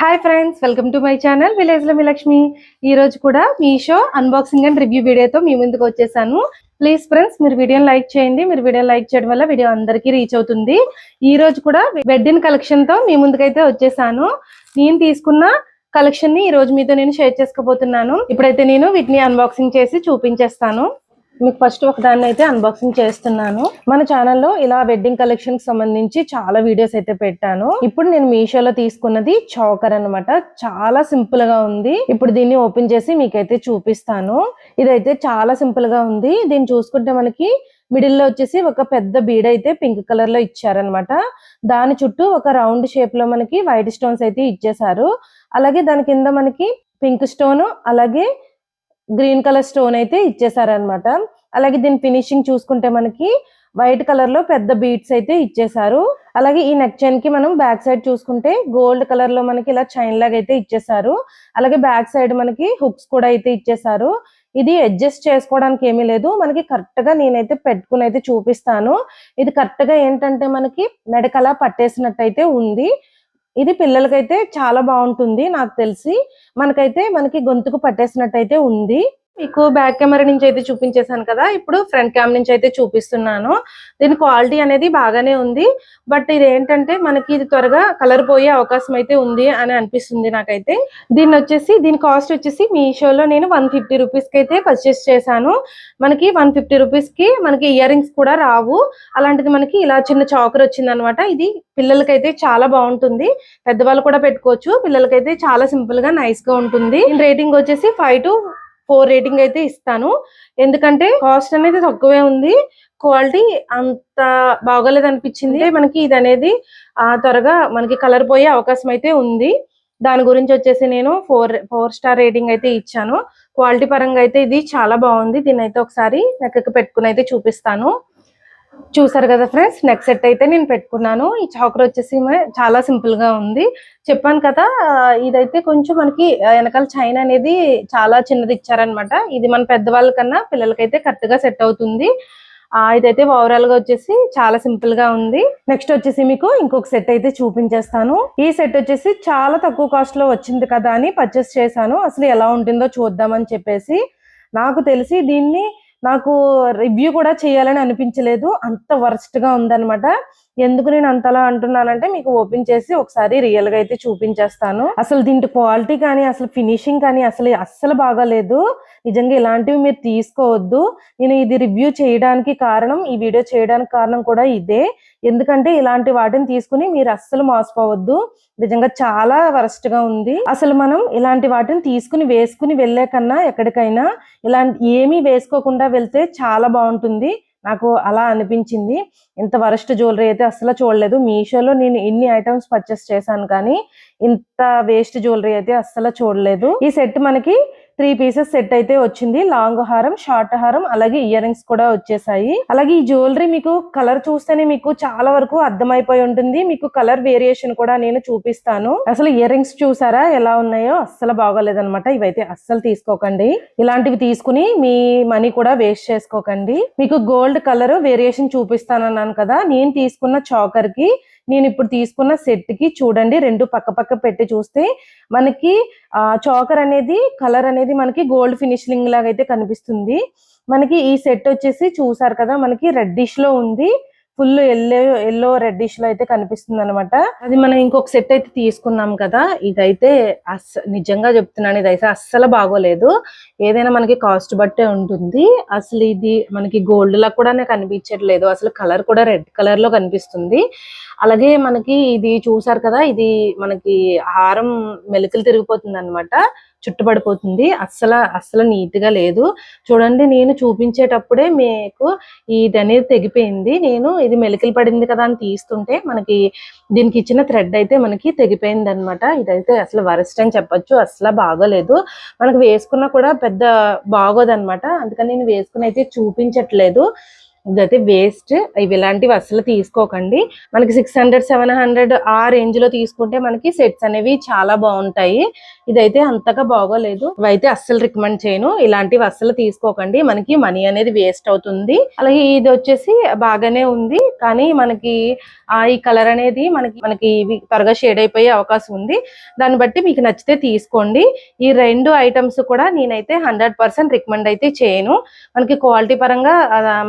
Hi friends welcome to my channel విలేజ్లో మీ లక్ష్మి ఈ రోజు కూడా మీషో అన్బాక్సింగ్ అండ్ రివ్యూ వీడియోతో మీ ముందుకు వచ్చేసాను. ప్లీజ్ ఫ్రెండ్స్ మీరు వీడియోని లైక్ చేయండి. మీరు వీడియో లైక్ చేయడం వల్ల వీడియో అందరికీ రీచ్ అవుతుంది. ఈ రోజు కూడా వెడ్డింగ్ కలెక్షన్తో మీ ముందుకైతే వచ్చేసాను. నేను తీసుకున్న కలెక్షన్ని ఈ రోజు మీతో నేను షేర్ చేసుకోబోతున్నాను. ఇప్పుడైతే నేను వీటిని అన్బాక్సింగ్ చేసి చూపించేస్తాను. మీకు ఫస్ట్ ఒక దాన్ని అయితే అన్బాక్సింగ్ చేస్తున్నాను. మన ఛానల్లో ఇలా వెడ్డింగ్ కలెక్షన్కి సంబంధించి చాలా వీడియోస్ అయితే పెట్టాను. ఇప్పుడు నేను మీషోలో తీసుకున్నది చౌకర్ అన్నమాట. చాలా సింపుల్గా ఉంది. ఇప్పుడు దీన్ని ఓపెన్ చేసి మీకైతే చూపిస్తాను. ఇదైతే చాలా సింపుల్గా ఉంది. దీన్ని చూసుకుంటే మనకి మిడిల్లో వచ్చేసి ఒక పెద్ద బీడ్ అయితే పింక్ కలర్లో ఇచ్చారనమాట దాని చుట్టూ ఒక రౌండ్ షేప్లో మనకి వైట్ స్టోన్స్ అయితే ఇచ్చేసారు అలాగే దాని కింద మనకి పింక్ స్టోన్ అలాగే గ్రీన్ కలర్ స్టోన్ అయితే ఇచ్చేసారనమాట అలాగే దీని ఫినిషింగ్ చూసుకుంటే మనకి వైట్ కలర్లో పెద్ద బీట్స్ అయితే ఇచ్చేసారు. అలాగే ఈ నెక్ చైన్కి మనం బ్యాక్ సైడ్ చూసుకుంటే గోల్డ్ కలర్లో మనకి ఇలా చైన్ లాగా అయితే ఇచ్చేసారు. అలాగే బ్యాక్ సైడ్ మనకి హుక్స్ కూడా అయితే ఇచ్చేసారు. ఇది అడ్జస్ట్ చేసుకోవడానికి ఏమీ లేదు. మనకి కరెక్ట్గా నేనైతే పెట్టుకుని అయితే చూపిస్తాను. ఇది కరెక్ట్గా ఏంటంటే మనకి మెడకలా పట్టేసినట్టు అయితే ఉంది. ఇది పిల్లలకైతే చాలా బాగుంటుంది నాకు తెలిసి. మనకైతే మనకి గొంతుకు పట్టేసినట్టయితే ఉంది. మీకు బ్యాక్ కెమెరా నుంచి అయితే చూపించేశాను కదా. ఇప్పుడు ఫ్రంట్ క్యామ్ నుంచి అయితే చూపిస్తున్నాను. దీని క్వాలిటీ అనేది బాగానే ఉంది. బట్ ఇది ఏంటంటే మనకి ఇది త్వరగా కలర్ పోయే అవకాశం అయితే ఉంది అని అనిపిస్తుంది నాకైతే. దీన్ని వచ్చేసి దీని కాస్ట్ వచ్చేసి మీషోలో నేను వన్ ఫిఫ్టీ రూపీస్కి అయితే పర్చేస్ చేశాను. మనకి వన్ ఫిఫ్టీ రూపీస్కి మనకి ఇయర్ రింగ్స్ కూడా రావు. అలాంటిది మనకి ఇలా చిన్న చాకర్ వచ్చింది అనమాట ఇది పిల్లలకైతే చాలా బాగుంటుంది. పెద్దవాళ్ళు కూడా పెట్టుకోవచ్చు. పిల్లలకైతే చాలా సింపుల్గా నైస్ ఉంటుంది. రేటింగ్ వచ్చేసి ఫైవ్ టు ఫోర్ రేటింగ్ అయితే ఇస్తాను. ఎందుకంటే కాస్ట్ అనేది తక్కువే ఉంది. క్వాలిటీ అంత బాగోలేదు అనిపించింది. మనకి ఇది అనేది త్వరగా మనకి కలర్ పోయే అవకాశం అయితే ఉంది. దాని గురించి వచ్చేసి నేను ఫోర్ ఫోర్ స్టార్ రేటింగ్ అయితే ఇచ్చాను. క్వాలిటీ పరంగా అయితే ఇది చాలా బాగుంది. దీన్ని అయితే ఒకసారి నెక్కకి పెట్టుకుని అయితే చూపిస్తాను. చూసారు కదా ఫ్రెండ్స్ నెక్ సెట్ అయితే నేను పెట్టుకున్నాను. ఈ చాకర్ వచ్చేసి చాలా సింపుల్గా ఉంది. చెప్పాను కదా ఇదైతే కొంచెం మనకి వెనకాల చైన్ అనేది చాలా చిన్నది ఇచ్చారనమాట ఇది మన పెద్దవాళ్ళ కన్నా పిల్లలకైతే కరెక్ట్గా సెట్ అవుతుంది ఇదైతే ఓవరాల్గా వచ్చేసి చాలా సింపుల్గా ఉంది. నెక్స్ట్ వచ్చేసి మీకు ఇంకొక సెట్ అయితే చూపించేస్తాను. ఈ సెట్ వచ్చేసి చాలా తక్కువ కాస్ట్లో వచ్చింది కదా అని పర్చేస్ చేశాను. అసలు ఎలా ఉంటుందో చూద్దామని చెప్పేసి. నాకు తెలిసి దీన్ని నాకు రివ్యూ కూడా చేయాలని అనిపించలేదు. అంత వర్స్ట్గా ఉందన్నమాట. ఎందుకు నేను అంతలా అంటున్నానంటే మీకు ఓపెన్ చేసి ఒకసారి రియల్గా అయితే చూపించేస్తాను. అసలు దీంట్లో క్వాలిటీ కానీ అసలు ఫినిషింగ్ కానీ అసలు అస్సలు బాగాలేదు. నిజంగా ఇలాంటివి మీరు తీసుకోవద్దు. నేను ఇది రివ్యూ చేయడానికి కారణం ఈ వీడియో చేయడానికి కారణం కూడా ఇదే. ఎందుకంటే ఇలాంటి వాటిని తీసుకుని మీరు అస్సలు మోసపోవద్దు. నిజంగా చాలా వరస్ట్గా ఉంది. అసలు మనం ఇలాంటి వాటిని తీసుకుని వేసుకుని వెళ్ళే కన్నా ఎక్కడికైనా ఇలాంటి ఏమీ వేసుకోకుండా వెళ్తే చాలా బాగుంటుంది. నాకు అలా అనిపించింది. ఇంత వరస్ట్ జ్యువెలరీ అయితే అసలు చూడలేదు. మీషోలో నేను ఎన్ని ఐటమ్స్ పర్చేస్ చేశాను కానీ ఇంత వేస్ట్ జ్యువెలరీ అయితే అస్సలు చూడలేదు. ఈ సెట్ మనకి త్రీ పీసెస్ సెట్ అయితే వచ్చింది. లాంగ్ హారం షార్ట్ హారం అలాగే ఇయర్ రింగ్స్ కూడా వచ్చేసాయి. అలాగే ఈ జ్యువెలరీ మీకు కలర్ చూస్తేనే మీకు చాలా వరకు అర్థమైపోయి ఉంటుంది. మీకు కలర్ వేరియేషన్ కూడా నేను చూపిస్తాను. అసలు ఇయర్ రింగ్స్ చూసారా? ఎలా ఉన్నాయో అస్సలు బాగోలేదన్నమాట. ఇవైతే అస్సలు తీసుకోకండి. ఇలాంటివి తీసుకుని మీ మనీ కూడా వేస్ట్ చేసుకోకండి. మీకు గోల్డ్ కలర్ వేరియేషన్ చూపిస్తానన్నాను కదా. నేను తీసుకున్న చాకర్కి నేను ఇప్పుడు తీసుకున్న సెట్కి చూడండి. రెండు పక్క పక్క పెట్టి చూస్తే మనకి ఆ చాకర్ అనేది కలర్ అనేది మనకి గోల్డ్ ఫినిషింగ్ లాగా అయితే కనిపిస్తుంది. మనకి ఈ సెట్ వచ్చేసి చూసారు కదా మనకి రెడ్డిష్లో ఉంది. ఫుల్ ఎల్లో ఎల్లో రెడ్డిష్లో అయితే కనిపిస్తుంది అనమాట అది మనం ఇంకొక సెట్ అయితే తీసుకున్నాం కదా ఇదైతే అస్స నిజంగా చెప్తున్నాను ఇదైతే అస్సలు బాగోలేదు. ఏదైనా మనకి కాస్ట్ బట్టే ఉంటుంది. అసలు ఇది మనకి గోల్డ్ లా కూడా కనిపించట్లేదు. అసలు కలర్ కూడా రెడ్ కలర్లో కనిపిస్తుంది. అలాగే మనకి ఇది చూసారు కదా ఇది మనకి హారం మెలికలు తిరిగిపోతుంది అనమాట చుట్టుపడిపోతుంది. అస్సలు అస్సలు నీట్గా లేదు. చూడండి నేను చూపించేటప్పుడే మీకు ఇది అనేది తెగిపోయింది. నేను ఇది మెలికలు పడింది కదా అని తీస్తుంటే మనకి దీనికి ఇచ్చిన థ్రెడ్ అయితే మనకి తెగిపోయింది అనమాట ఇదైతే అసలు వరస్ట్ అని చెప్పొచ్చు. అసలు బాగోలేదు. మనకు వేసుకున్నా కూడా పెద్ద బాగోదన్నమాట. అందుకని నేను వేసుకుని అయితే చూపించట్లేదు. ఇదైతే వేస్ట్. ఇవి ఇలాంటివి అసలు తీసుకోకండి. మనకి సిక్స్ హండ్రెడ్ సెవెన్ హండ్రెడ్ ఆ రేంజ్లో తీసుకుంటే మనకి సెట్స్ అనేవి చాలా బాగుంటాయి. ఇదైతే అంతగా బాగోలేదు. ఇవైతే అస్సలు రికమెండ్ చేయను. ఇలాంటివి అస్సలు తీసుకోకండి. మనకి మనీ అనేది వేస్ట్ అవుతుంది. అలాగే ఇది వచ్చేసి బాగానే ఉంది. కానీ మనకి ఆ ఈ కలర్ అనేది మనకి మనకి త్వరగా షేడ్ అయిపోయే అవకాశం ఉంది. దాన్ని బట్టి మీకు నచ్చితే తీసుకోండి. ఈ రెండు ఐటమ్స్ కూడా నేనైతే హండ్రెడ్ పర్సెంట్ రికమెండ్ అయితే చేయను. మనకి క్వాలిటీ పరంగా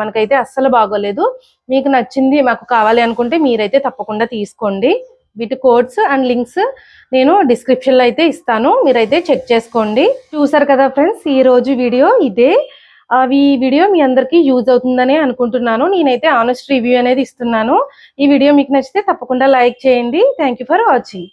మనకైతే అస్సలు బాగోలేదు. మీకు నచ్చింది మాకు కావాలి అనుకుంటే మీరైతే తప్పకుండా తీసుకోండి. వీటి కోడ్స్ అండ్ లింక్స్ నేను డిస్క్రిప్షన్లో అయితే ఇస్తాను. మీరైతే చెక్ చేసుకోండి. చూసారు కదా ఫ్రెండ్స్ ఈ రోజు వీడియో ఇదే. అవి ఈ వీడియో మీ అందరికీ యూజ్ అవుతుందని అనుకుంటున్నాను. నేనైతే ఆనెస్ట్ రివ్యూ అనేది ఇస్తున్నాను. ఈ వీడియో మీకు నచ్చితే తప్పకుండా లైక్ చేయండి. Thank for watching